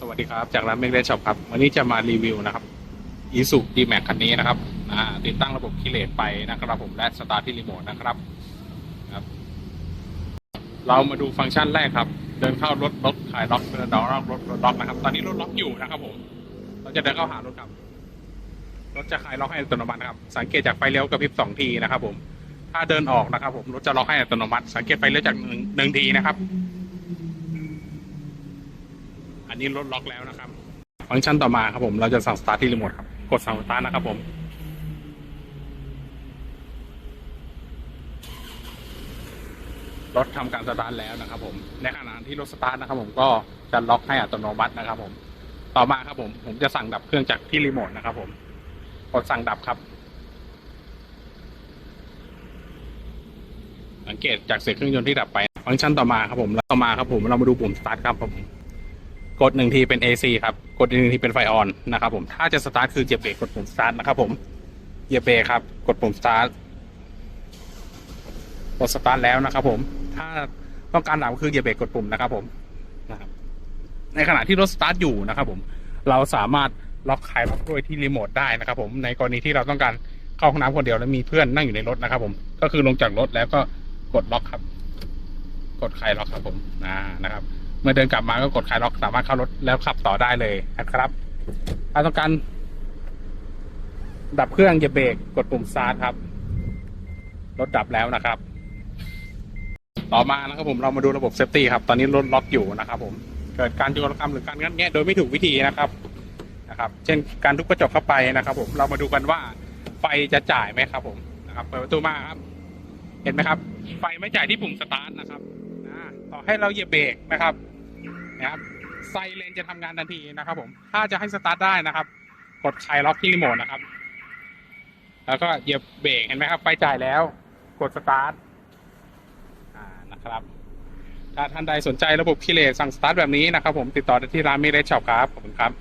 สวัสดีครับ จากร้านเมกเดช็อปครับ วันนี้จะมารีวิวนะครับอีสุดีแม็กคันนี้นะครับติดตั้งระบบคิเลตไปนะครับผมและสตาร์ทที่รีโมทนะครับครับ เรามาดูฟังก์ชันแรกครับ เดินเข้ารถรถขายล็อกเดินดอกรถรถรถล็อกนะครับ ตอนนี้รถล็อกอยู่นะครับ ผม เราจะเดินเข้าหารถครับ รถจะขายล็อกให้อัตโนมัตินะครับ สังเกตจากไฟเลี้ยวกระพริบสองทีนะครับ ผม ถ้าเดินออกนะครับ ผมรถจะล็อกให้อัตโนมัติ สังเกตไฟเลี้ยวจากหนึ่งทีนะครับ นี้รถล็อกแล้วนะครับ ฟังก์ชันต่อมาครับผมเราจะสั่งสตาร์ทที่รีโมทครับ กดสั่งสตาร์ทนะครับผม รถทำการสตาร์ทแล้วนะครับ ผม ในขณะที่รถสตาร์ทนะครับ ผมก็จะล็อกให้อัตโนมัตินะครับ ผม ต่อมาครับผม ผมจะสั่งดับเครื่องจากที่รีโมทนะครับ ผม กดสั่งดับครับสังเกตจากเสียงเครื่องยนต์ที่ดับไป ฟังก์ชันต่อมาครับผมแล้วต่อมาครับผม เรามาดูปุ่มสตาร์ทครับผม กดหนึ่งทีเป็น AC ครับ กดหนึ่งทีเป็นไฟออนนะครับผมถ้าจะสตาร์ทคือเหยียบเบรกกดปุ่มสตาร์ทนะครับผมเหยียบเบรกครับ กดปุ่มสตาร์ทกดสตาร์ทแล้วนะครับผมถ้าต้องการดับคือเหยียบเบรกกดปุ่มนะครับผมนะครับในขณะที่รถสตาร์ทอยู่นะครับผมเราสามารถล็อกคลายล็อกด้วยที่รีโมทได้นะครับผมในกรณีที่เราต้องการเข้าห้องน้ำคนเดียวแล้วมีเพื่อนนั่งอยู่ในรถนะครับผมก็คือลงจากรถแล้วก็กดล็อกครับ กดคลายล็อกครับผมนะครับ เมื่อเดินกลับมาก็กดคลายล็อกสามารถเข้ารถแล้วขับต่อได้เลยนะครับถ้าต้องการดับเครื่องเหยียบเบรกกดปุ่มสตาร์ทครับ รถดับแล้วนะครับ ต่อมานะครับผมเรามาดูระบบเซฟตี้ครับ ตอนนี้รถล็อกอยู่นะครับผมเกิดการโยนกรรมหรือการงัดแงะโดยไม่ถูกวิธีนะครับนะครับ เช่นการทุบกระจกเข้าไปนะครับ ผมเรามาดูกันว่าไฟจะจ่ายไหมครับ ผมนะครับเปิดประตูมาครับ เห็นไหมครับ ไฟไม่จ่ายที่ปุ่มสตาร์ทนะครับ ต่อให้เราเหยียบเบรกนะครับนะครับไซเรนจะทำงานทันทีนะครับ ผม ถ้าจะให้สตาร์ทได้นะครับ กดคลายล็อกที่รีโมทนะครับ แล้วก็เหยียบเบรกเห็นไหมครับไฟจ่ายแล้ว กดสตาร์ทอ่านะครับ ถ้าท่านใดสนใจระบบคิเลตสั่งสตาร์ทแบบนี้นะครับ ผมติดต่อได้ที่ร้านมิเรชช็อปครับขอบคุณครับ